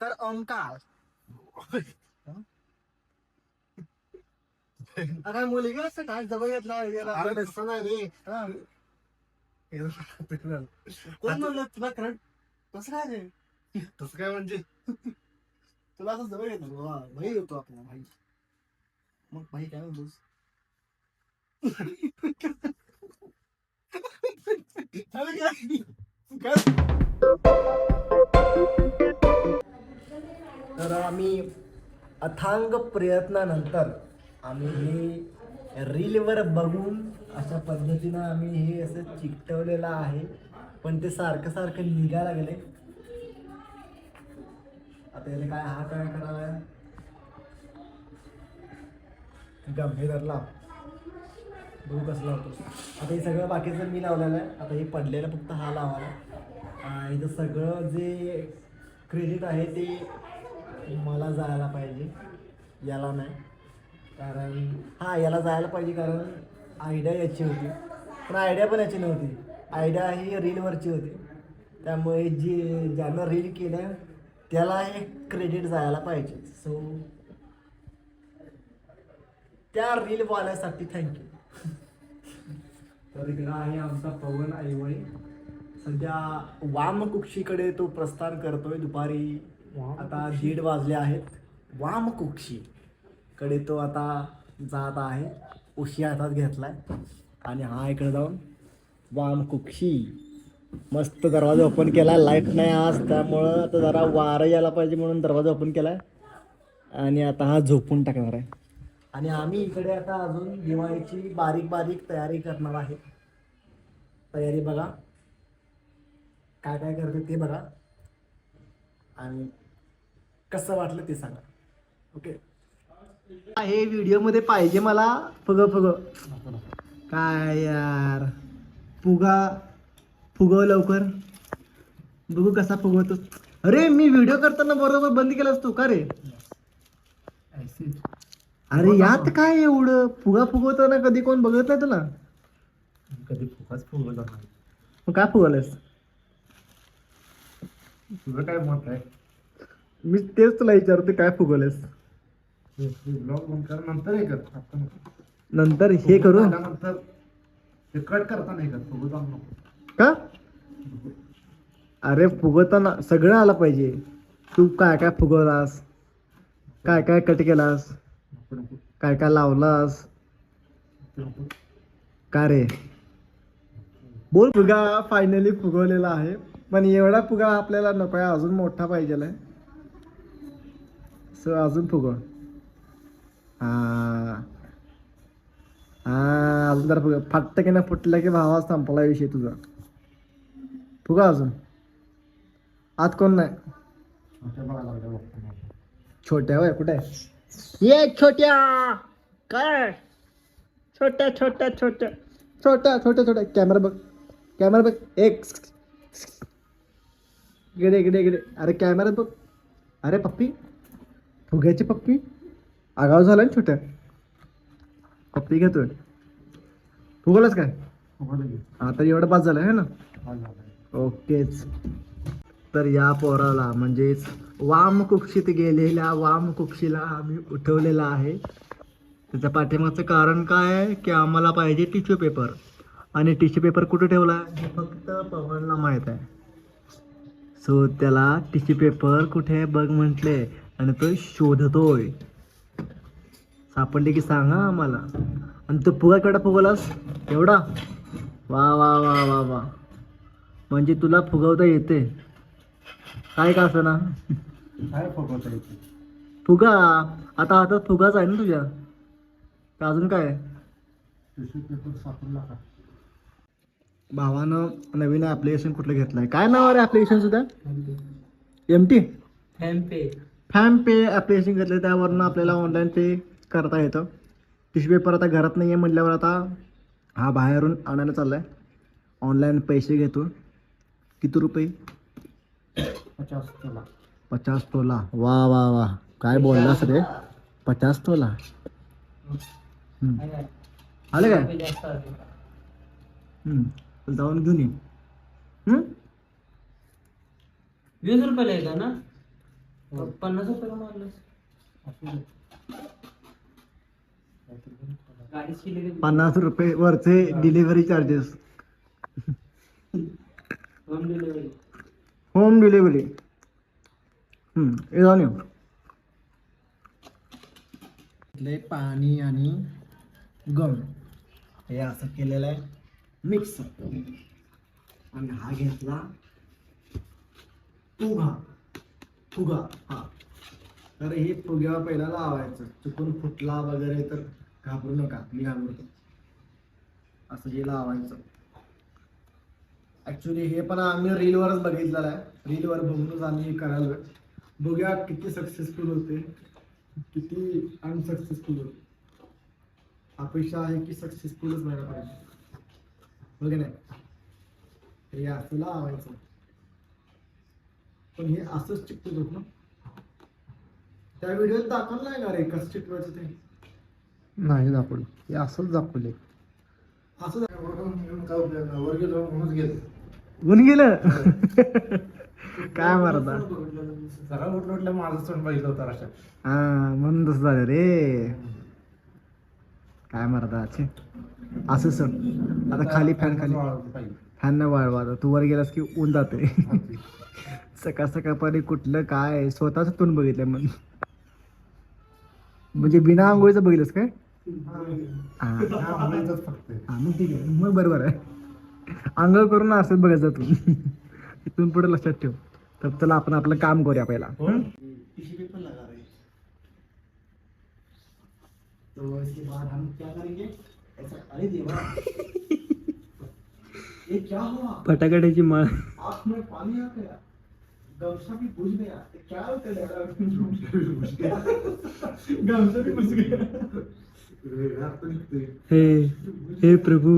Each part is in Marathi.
तर ओंकार. अरे मुली का असं काय जवळ घेतला अरे तसं नाही रे. हा. तसं कोण म्हणलं तुला करंट कसं काय रे? काय म्हणजे? तुला असं जवळ घेतलं भाई होतो आपला भाई मग भाई काय म्हणतोस? अरे काय? काय? तर आम्ही अथांग प्रयत्नानंतर आम्ही हे रीलवर बघून अशा पद्धतीनं आम्ही हे असं चिकटवलेलं आहे. पण ते सारखं सारखं निघायला लागले आता याला काय हा काय करायला गंभीर लाव बघू कसं लावतो आता हे सगळं बाकीचं मी लावलेलं आहे. आता हे पडलेलं फक्त हा लावायला. आणि इथं सगळं जे क्रेडिट आहे ते मला जायला पाहिजे. याला नाही. कारण हां याला जायला पाहिजे कारण आयडिया याची होती. पण आयडिया पण याची नव्हती. आयडिया ही रीलवरची होती. त्यामुळे जे ज्यानं रील केलं त्याला हे क्रेडिट जायला पाहिजे. सो त्या रीलवाल्यासाठी थँक्यू तर इकडं आहे आमचा पवन आईवळी. सध्या वामकुक्षीकडे तो प्रस्थान करतोय दुपारी. आता दीड वाजले आहेत. वामकुक्षी कडे तो आता जात आहे. उशी हातात घेतलाय. आणि हा इकडे जाऊन वामकुक्षी मस्त दरवाजा ओपन केला. लाइट नाही आज त्यामुळं आता जरा वारं यायला पाहिजे म्हणून दरवाजा ओपन केलाय. आणि आता हा झोपून टाकणार आहे. आणि आम्ही इकडे आता अजून दिवाळीची बारीक बारीक तयारी करणार आहे. तयारी बघा. काय काय करते ते बघा. आणि कसं वाटलं ते सांगा. ओके हे व्हिडिओमध्ये पाहिजे मला फुग फुग. काय यार? फुगा फुगव लवकर. बघू कसा फुगवतो. अरे मी व्हिडिओ करताना बरोबर बंद केलास तू का रे? अरे यात काय एवढं? फुगा फुगवताना कधी कोण बघत नाही तुला? कधी फुकाच फुगवला नाही. मग काय फुगवलंस तुझं काय मत आहे? मी तेच तुला विचारते काय फुगवलंस ब्लॉग बंद कर नंतर हे कर आता नको. नंतर हे करू झाल्यानंतर ते कट करता नाही कर फुगवता नको. का? अरे फुगवताना सगळं आलं पाहिजे. तू काय काय फुगवलास? काय काय कट केलास? नको नको काय काय लावलास? नको नको का रे? बोल फुगा फायनली फुगवलेला आहे. पण एवढा फुगा आपल्याला नको आहे अजून मोठा पाहिजे आहे सो अजून फुगव हा हा अजून जरा फुगा फाट्ट की ना फुटलं की भावा संपला विषय तुझा फुगा अजून आत कोण नाही छोट्या होय कुठे ये छोट्या काय छोट्या छोट्या छोट्या छोट्या छोट्या छोट्या कॅमेरा बघ कॅमेरा बघ एक इकडे इकडे इकडे अरे कॅमेरा बघ अरे पप्पी फुग्याची पप्पी? आगाव झाला ना छोट्या. पप्पी घेतोय. फुगवलंच काय. हा तर एवढं पास झालं आहे ना. ओकेच. तर या पोराला म्हणजेच वाम कुक्षीत गेलेल्या वाम कुक्षीला आम्ही उठवलेला आहे. त्याच्या पाठीमागचं कारण काय आहे? की आम्हाला पाहिजे टिश्यू पेपर. आणि टिश्यू पेपर कुठं ठेवला आहे? हे फक्त पवनला माहीत आहे. सो त्याला टिश्यू पेपर कुठे आहे? बघ म्हटले. आणि तो शोधतोय. सापडले की सांगा आम्हाला. आणि तो फुगा केवढा फुगवलास? एवढा? वा वा वा वा वा. म्हणजे तुला फुगवता येते. काय का असं ना? काय फुगवता येते? फुगा. आता हातात फुगाच आहे ना तुझ्या? का अजून काय? टिश्यू पेपर सापडला का? भावानं नवीन ॲप्लिकेशन कुठलं घेतलं आहे काय नाव आहे ॲप्लिकेशन सुद्धा? एम टी फॅम पे ॲप्लिकेशन घेतलं त्यावरनं आपल्याला ऑनलाईन पे करता येतं. टिश्यू पेपर आता घरात नाही आहे म्हटल्यावर आता हा बाहेरून आणायला चालला आहे ऑनलाईन पैसे घेतो किती रुपये? पचास चला पचास तोला. वा वा वा. काय बोललास रे? पचास तोला. आले काय. जाऊन घेऊन ये? वीस रुपयाला का ना? पन्नास रुपये मारलंस. गाडीच केली का पन्नास रुपये वरचे delivery charges home delivery home delivery हे जाऊन येऊ इथले पाणी आणि गम. हे असं केलेलं आहे. मिक्स आणि हा घेतला. फुगा फुगा हा. तर हे फुग्या पहिला लावायचं. चुकून फुटला वगैरे तर घाबरू नका. मी घाबरतो. असं हे लावायचं. ऍक्च्युली हे पण आम्ही रीलवरच बघितलेलं आहे. रीलवर बघूनच आम्ही हे करायला. बघूया किती सक्सेसफुल होते. किती अनसक्सेसफुल होते. अपेक्षा आहे की सक्सेसफुलच व्हायला पाहिजे. बघ नाही हे असं लावायचं. पण हे असंच चिकटत होत ना. त्या व्हिडिओत दाखवलं नाही का रे कसं चिकटवायचं ते? नाही दाखवलं. हे असंच दाखवले असं वर गेलो म्हणूनच गेलो. गुण गेलं? काय मारता सगळा उठलं उठलं माझं तोंड बघितलं होतं रस्त्यात हा म्हणून तसं झालं रे. काय मारता छे असं सण आता खाली फॅन खाली. फॅन न वाळवा आता. तू वर गेलास की ऊन जाते सकाळ सकाळपर्यंत कुठलं काय स्वतःच तोंड बघितलं मग म्हणजे बिना आंघोळीचं बघितलंस काय? हा. हा. मग ठीक आहे. मग बरोबर आहे. आंघोळ करून असंच बघायचं तू. इथून पुढे लक्षात ठेव. तर चला आपण आपलं काम करूया पहिला. रहे तो इसके बाद हम क्या करेंगे? ऐसा अरे देवा. ये क्या हुआ? फटाकड्याची माळ. आँख में पानी आ गया. गमछा भी बुझ गया। ये क्या होता है गमछा भी बुझ गया। हे हे प्रभु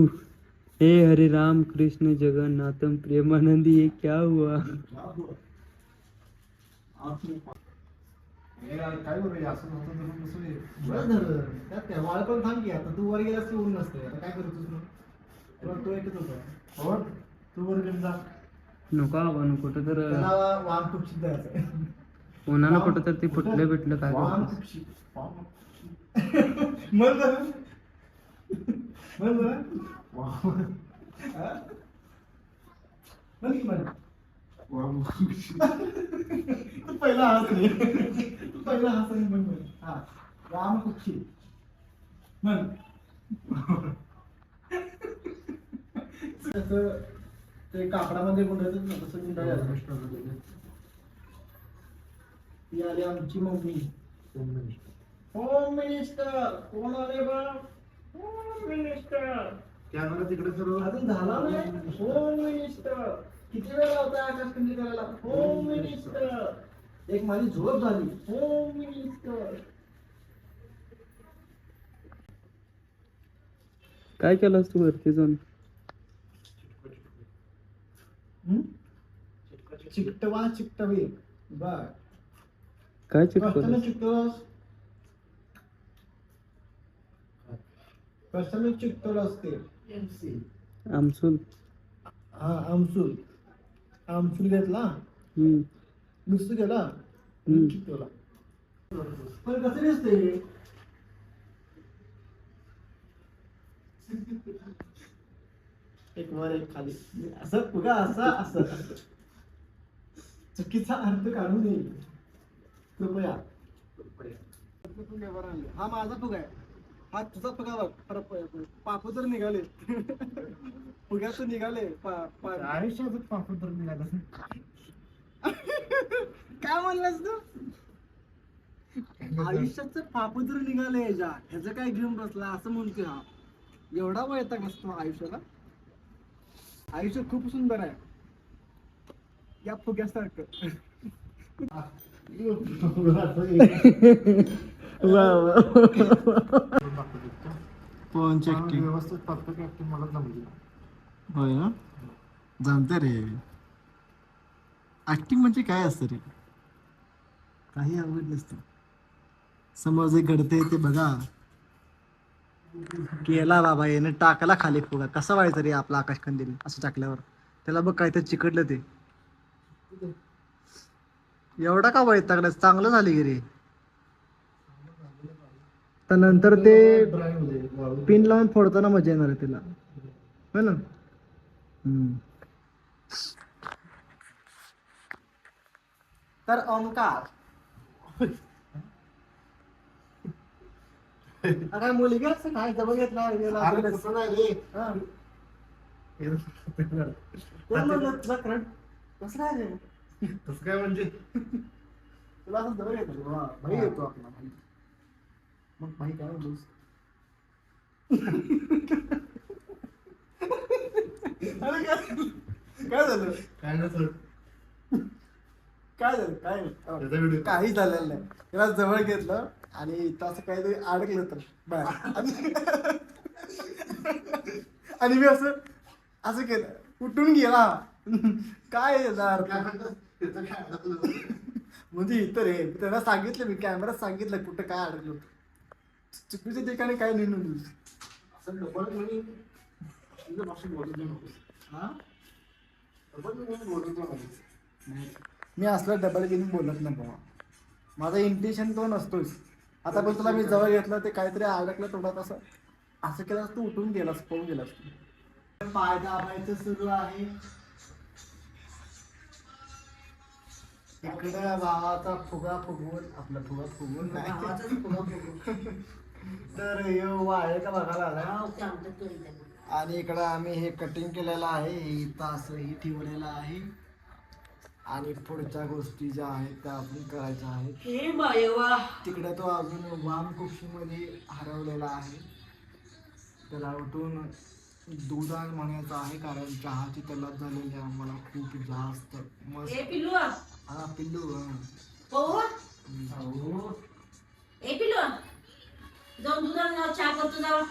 हे हरे राम कृष्ण जगन्नाथम प्रेमानंदी ये क्या हुआ? क्या असं हे. पण थांब की आता तू वर गेलास की ऊन नसते आता काय करतोस मग? तुला तो एकच होता. तू वर घेऊन जा. नको आबा कुठं तर त्याला वाम उन्हानं कुठं तर ते फुटलं बिटलं काय वाम बरं बरं हा? म्हण की म्हण. तू पहिला हस रे. तू पहिला हस रे म्हण म्हण. हा. राम कुक्षी म्हण ते कापडामध्ये गुंडाळतात ना तसं गुंडाळलं ती. आली आमची मम्मी. होम मिनिस्टर कोण आले बा? होम मिनिस्टर कॅमेरा तिकडे सर्व अजून झाला नाही? होम मिनिस्टर किती वेळ लावताय आकाश कंदी करायला? होम मिनिस्टर एक माझी झोप झाली. होम मिनिस्टर काय केलंस तू वरती जाऊन? चिकटवा चिकटवे. बर. काय कशाने चिटकवलं चिकटवलास? कशाने चिकटवलास ते? आमसूल. हा आमसूल. आमसूल घेतला? हम्म. मिक्स केला? हम्म. चिकटवला. पण कसं दिसते एक वर एक खाली. असं बघा असं असं असं. चुकीचा अर्थ काढू नये कृपया. हा माझा फुगा आहे. हा तुझा फुगा बघ. परत पापू तर निघाले. फुग्यात तर निघाले. आयुष्यात पापड तर निघालं. काय म्हणलास तू? आयुष्याचं पापदर निघाले याच्या. ह्याचं काय घेऊन बसला? असं म्हणतोय हा. एवढा वैताग असतो आयुष्याला. आयुष्य खूप सुंदर आहे. या फुग्यासारखं. व्यवस्थित परफेक्ट ऍक्टिंग मला जमली. होय ना? जमते रे. ऍक्टिंग म्हणजे काय असतं रे? काही अवघड नसतं. समोर जे घडते ते बघा. केला बाबा याने टाकला खाली फुगा. कसा व्हायचा रे आपला आकाश कंदील? असं टाकल्यावर. त्याला बघ काय तर चिकटलं ते. एवढा का वैतागला चांगलं झाली गिरी तर नंतर ते. पिन लावून फोडताना मजा येणार आहे तिला हो ना हम्म. तर ओंकार मुलगी असं काय जवळ घेतला अरे तसं नाही रे. हा. तसं कोण म्हणलं तुला करंट? कसं काय रे? काय म्हणजे? तुला असं जवळ घेतलं वा, भाई येतो आपला भाई मग भाई काय म्हणतोस? अरे काय? काय झालं? काय सर. काय झालं? काय नाही. त्याचा व्हिडिओ काही झालेलं नाही. त्याला जवळ घेतलं आणि असं काहीतरी अडकलं तर. बाय आणि आणि मी असं असं केलं. उठून गेला. काय येणार? काय म्हणतात त्याचं काय अडकलं? म्हणजे इतर हे त्यांना सांगितलं मी कॅमेरात सांगितलं कुठं काय अडकलं होतं. चुकीच्या ठिकाणी काय नाही नोंदवलं. असं डबल म्हणे तुझ्या भाषेत बोलत जाऊ नकोस. हा डबल बोलत जाऊ नकोस. मी असलं डबल गेमिंग बोलत नाही बाबा माझा इंटेन्शन तो नसतोच आता पण तुला मी जवळ घेतलं ते काहीतरी अडकलं तोंडात असं असं केलं तू उठून गेलास पळून गेलास तू पाय दाबायचं सुरू आहे इकडे भावाचा फुगा फुगवून आपला फुगा फुगवून नाही. तर ह्यो वाळेचा बघायला आला आणि इकडं आम्ही हे कटिंग केलेलं आहे. हे इथं असंही ठेवलेलं आहे. आणि पुढच्या गोष्टी ज्या आहेत त्या आपण करायच्या आहेत. तिकडे तो अजून वाम कुक्षीमध्ये हरवलेला आहे. त्याला उठून दुधान म्हणायचं आहे कारण चहाची तलब झालेली आहे. आम्हाला खूप जास्त मस्त पिल्लू हा पिल्लू हा. हो ए पिल्लू जाऊन दुधाला चहा करतो जावा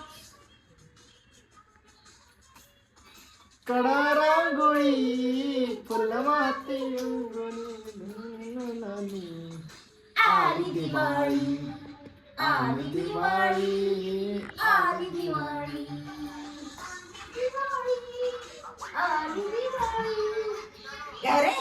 कडा रांगोळी फुल माती आली दिवाळी आली दिवाळी आली दिवाळी दिवाळी आली दिवाळी काय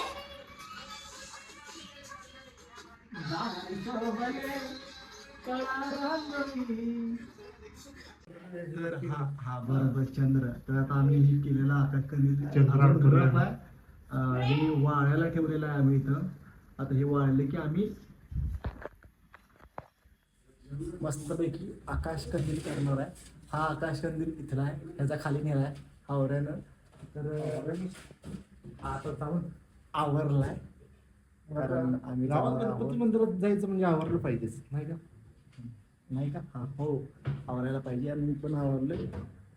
तर हा हा बरोबर चंद्र. तर आता आम्ही हे केलेला आकाश कंदील चंद्र आहे. हे वाळायला ठेवलेलं आहे आम्ही इथं. आता हे वाळले की आम्ही मस्तपैकी आकाश कंदील करणार आहे. हा आकाश कंदील इथला आहे. ह्याचा खाली नेला आहे. हावऱ्यानं तर आता जाऊन आवरलाय. कारण आम्ही गावात गणपती आहोत. मंदिरात जायचं म्हणजे आवरलं पाहिजेच नाही का? नाही का? हा हो. आवरायला पाहिजे आणि मी पण आवरले.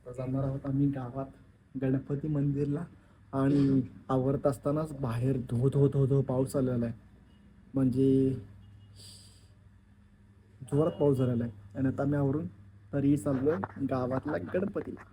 तर जाणार आहोत आम्ही गावात गणपती मंदिरला आणि आवरत असतानाच बाहेर धो धो धो धो पाऊस आलेला आहे. म्हणजे जोरात पाऊस झालेला आहे. आणि आता मी आवरून तरी चाललोय गावातला गणपतीला.